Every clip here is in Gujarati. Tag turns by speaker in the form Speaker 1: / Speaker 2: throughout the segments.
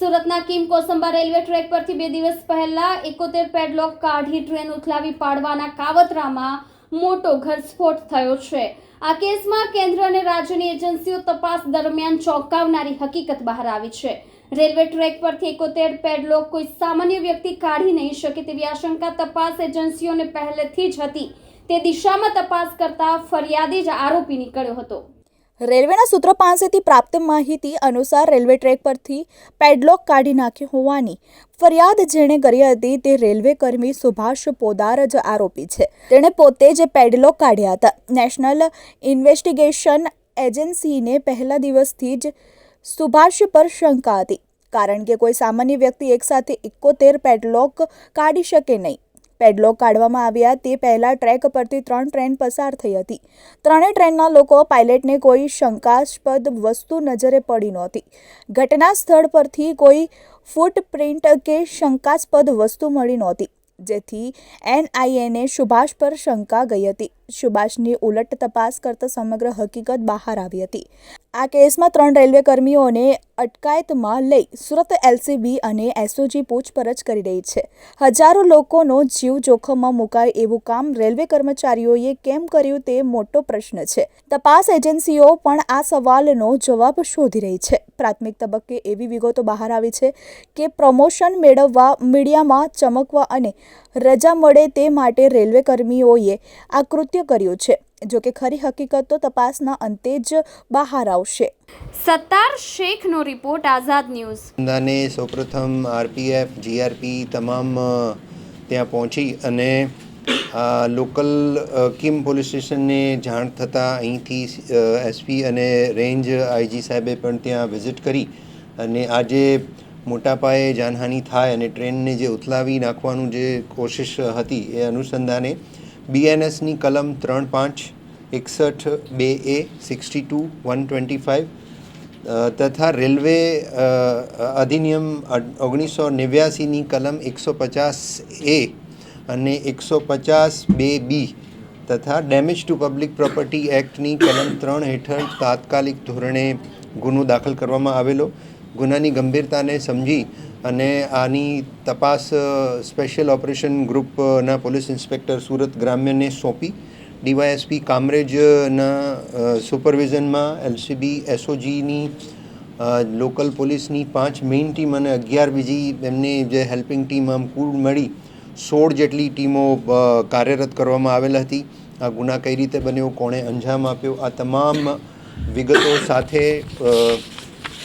Speaker 1: સુરતના કિમ કોસંબા રેલવે ટ્રેક પરથી બે દિવસ પહેલા એકોતેર પેડલોક કાઢી ટ્રેન ઉથલાવી પાડવાના કાવતરામાં મોટો ઘરસ્ફોટ થયો છે. આ કેસમાં કેન્દ્ર અને રાજ્યની એજન્સીઓ તપાસ દરમિયાન ચોંકાવનારી હકીકત બહાર આવી છે. રેલવે ટ્રેક પરથી એકોતેર પેડલોક કોઈ સામાન્ય વ્યક્તિ કાઢી નહીં શકે તેવી આશંકા તપાસ એજન્સીઓને પહેલેથી જ હતી. તે દિશામાં તપાસ કરતા ફરિયાદી જ આરોપી નીકળ્યો હતો.
Speaker 2: રેલવેના સૂત્રો પાસેથી પ્રાપ્ત માહિતી અનુસાર રેલવે ટ્રેક પરથી પેડલોક કાઢી નાખ્યો હોવાની ફરિયાદ જેણે કરી હતી તે રેલવે કર્મી સુભાષ પોદાર જ આરોપી છે. તેણે પોતે જ પેડલોક કાઢ્યા હતા. નેશનલ ઇન્વેસ્ટિગેશન એજન્સીને પહેલા દિવસથી જ સુભાષ પર શંકા હતી, કારણ કે કોઈ સામાન્ય વ્યક્તિ એકસાથે એકોતેર પેડલોક કાઢી શકે નહીં. પેડલોક કાઢવામાં આવ્યા તે પહેલા ટ્રેક પરથી ત્રણ ટ્રેન પસાર થઈ હતી. ત્રણેય ટ્રેનના લોકો પાયલટને કોઈ શંકાસ્પદ વસ્તુ નજરે પડી નહોતી. ઘટના સ્થળ પરથી કોઈ ફૂટપ્રિન્ટ કે શંકાસ્પદ વસ્તુ મળી નહોતી, જેથી એનઆઈએને સુભાષ પર શંકા ગઈ હતી. સુભાષની ઉલટ તપાસ કરતા સમગ્ર હકીકત બહાર આવી હતી. આ કેસમાં ત્રણ રેલવે કર્મીઓને અટકાયતમાં લઈ સુરત એલસીબી અને એસઓજી પૂછપરછ કરી રહી છે. હજારો લોકોનો જીવ જોખમમાં મુકાય એવું કામ રેલવે કર્મચારીઓએ કેમ કર્યું તે મોટો પ્રશ્ન છે. તપાસ એજન્સીઓ પણ આ સવાલનો જવાબ શોધી રહી છે. પ્રાથમિક તબક્કે એવી વિગતો બહાર આવી છે કે પ્રમોશન મેળવવા, મીડિયામાં ચમકવા અને રજા મળે તે માટે રેલવે કર્મીઓએ આ કૃત્ય કર્યું છે. જોકે ખરી હકીકત તો તપાસના અંતે જ બહાર આવશે.
Speaker 1: સત્તાર શેખનો રિપોર્ટ આઝાદ ન્યૂઝ.
Speaker 3: દાને સૌપ્રથમ આરપીએફ જીઆરપી તમામ ત્યાં પહોંચી અને આ લોકલ કિમ પોલીસ સ્ટેશનને જાણ થતાં અહીંથી એસપી અને રેન્જ આઈજી સાહેબે પણ ત્યાં વિઝિટ કરી અને આજે મોટા પાયે જાનહાનિ થાય અને ટ્રેનને જે ઉથલાવી નાખવાનું જે કોશિશ હતી એ અનુસંધાને બીએનએસની કલમ ત્રણ પાંચ, એકસઠ બે એ, sixty two, one twenty five તથા રેલવે અધિનિયમ ઓગણીસો નેવ્યાસીની કલમ એકસો પચાસ એ અને એકસો પચાસ બે બી તથા ડેમેજ ટુ પબ્લિક પ્રોપર્ટી એક્ટની કલમ ત્રણ હેઠળ તાત્કાલિક ધોરણે ગુનો દાખલ કરવામાં આવેલો. ગુનાની ગંભીરતાને સમજી અને આની તપાસ સ્પેશિયલ ઓપરેશન ગ્રુપના પોલીસ ઇન્સ્પેક્ટર સુરત ગ્રામ્યને સોંપી. ડીવાયએસપી કામરેજના સુપરવિઝનમાં એલસીબી એસઓજીની લોકલ પોલીસની પાંચ મેઇન ટીમ અને અગિયાર બીજી એમની જે હેલ્પિંગ ટીમ આમ કુલ મળી સોળ જેટલી ટીમો કાર્યરત કરવામાં આવેલ હતી. આ ગુના કઈ રીતે બન્યો, કોણે અંજામ આપ્યો, આ તમામ વિગતો સાથે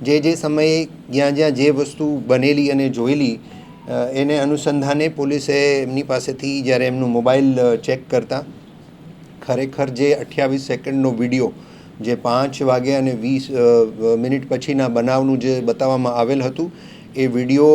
Speaker 3: જે જે સમયે જ્યાં જ્યાં જે વસ્તુ બનેલી અને જોયેલી એને અનુસંધાને પોલીસે એમની પાસેથી જ્યારે એમનું મોબાઈલ ચેક કરતા, ખરેખર જે અઠ્યાવીસ સેકન્ડનો વીડિયો જે પાંચ વાગે અને વીસ મિનિટ પછીના બનાવનું જે બતાવવામાં આવેલ હતું, એ વીડિયો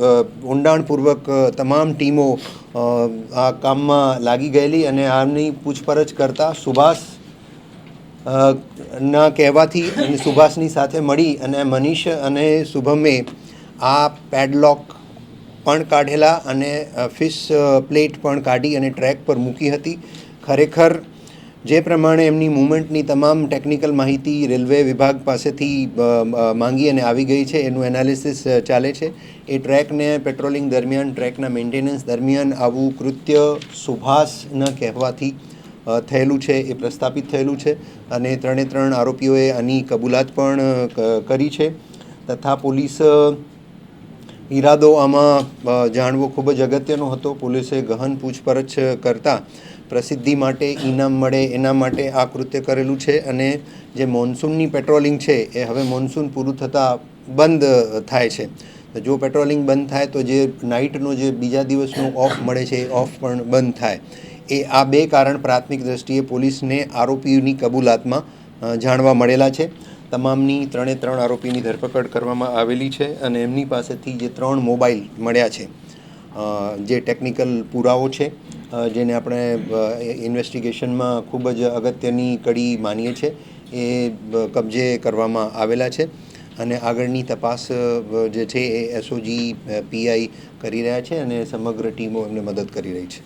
Speaker 3: ઊંડાણપૂર્વક તમામ ટીમો આ કામમાં લાગી ગયેલી અને આમની પૂછપરછ કરતાં સુભાષ ના કહેવાથી અને સુભાષની સાથે મળી અને મનીષ અને શુભમે આ પેડલોક પણ કાઢેલા અને ફિશ પ્લેટ પણ કાઢી અને ટ્રેક પર મૂકી હતી. ખરેખર જે પ્રમાણે એમની મુવમેન્ટની તમામ ટેકનિકલ માહિતી રેલવે વિભાગ પાસેથી માંગી અને આવી ગઈ છે. એનું એનાલિસિસ ચાલે છે. એ ટ્રેકને પેટ્રોલિંગ દરમિયાન, ટ્રેકના મેન્ટેનન્સ દરમિયાન આવું કૃત્ય સુભાષના કહેવાથી થયેલું છે, એ પ્રસ્થાપિત થયેલું છે. અને ત્રણે ત્રણ આરોપીઓએ આની કબૂલાત પણ કરી છે. તથા પોલીસ ઈરાદો આમાં જાણવો ખૂબ જ અગત્યનો હતો. પોલીસે ગહન પૂછપરછ કરતાં પ્રસિદ્ધિ માટે ઇનામ મળે, એના માટે આ કૃત્ય કરેલું છે અને જે મોન્સૂનની પેટ્રોલિંગ છે, એ હવે મોન્સૂન પૂરું થતાં બંધ થાય છે. જો પેટ્રોલિંગ બંધ થાય તો જે નાઇટનો જે બીજા દિવસનો ઓફ મળે છે, એ ઓફ પણ બંધ થાય. એ આ બે કારણ પ્રાથમિક દ્રષ્ટિએ પોલીસને આરોપીઓની કબૂલાતમાં જાણવા મળેલા છે. તમામની ત્રણે ત્રણ આરોપીની ધરપકડ કરવામાં આવેલી છે અને એમની પાસેથી જે ત્રણ મોબાઈલ મળ્યા છે જે ટેકનિકલ પુરાવો છે જેને આપણે ઇન્વેસ્ટિગેશનમાં ખૂબ જ અગત્યની કડી માનીએ છીએ, એ કબજે કરવામાં આવેલા છે. અને આગળની તપાસ જે છે એ એસઓજી પીઆઈ કરી રહ્યા છે અને સમગ્ર ટીમો એમને મદદ કરી રહી છે.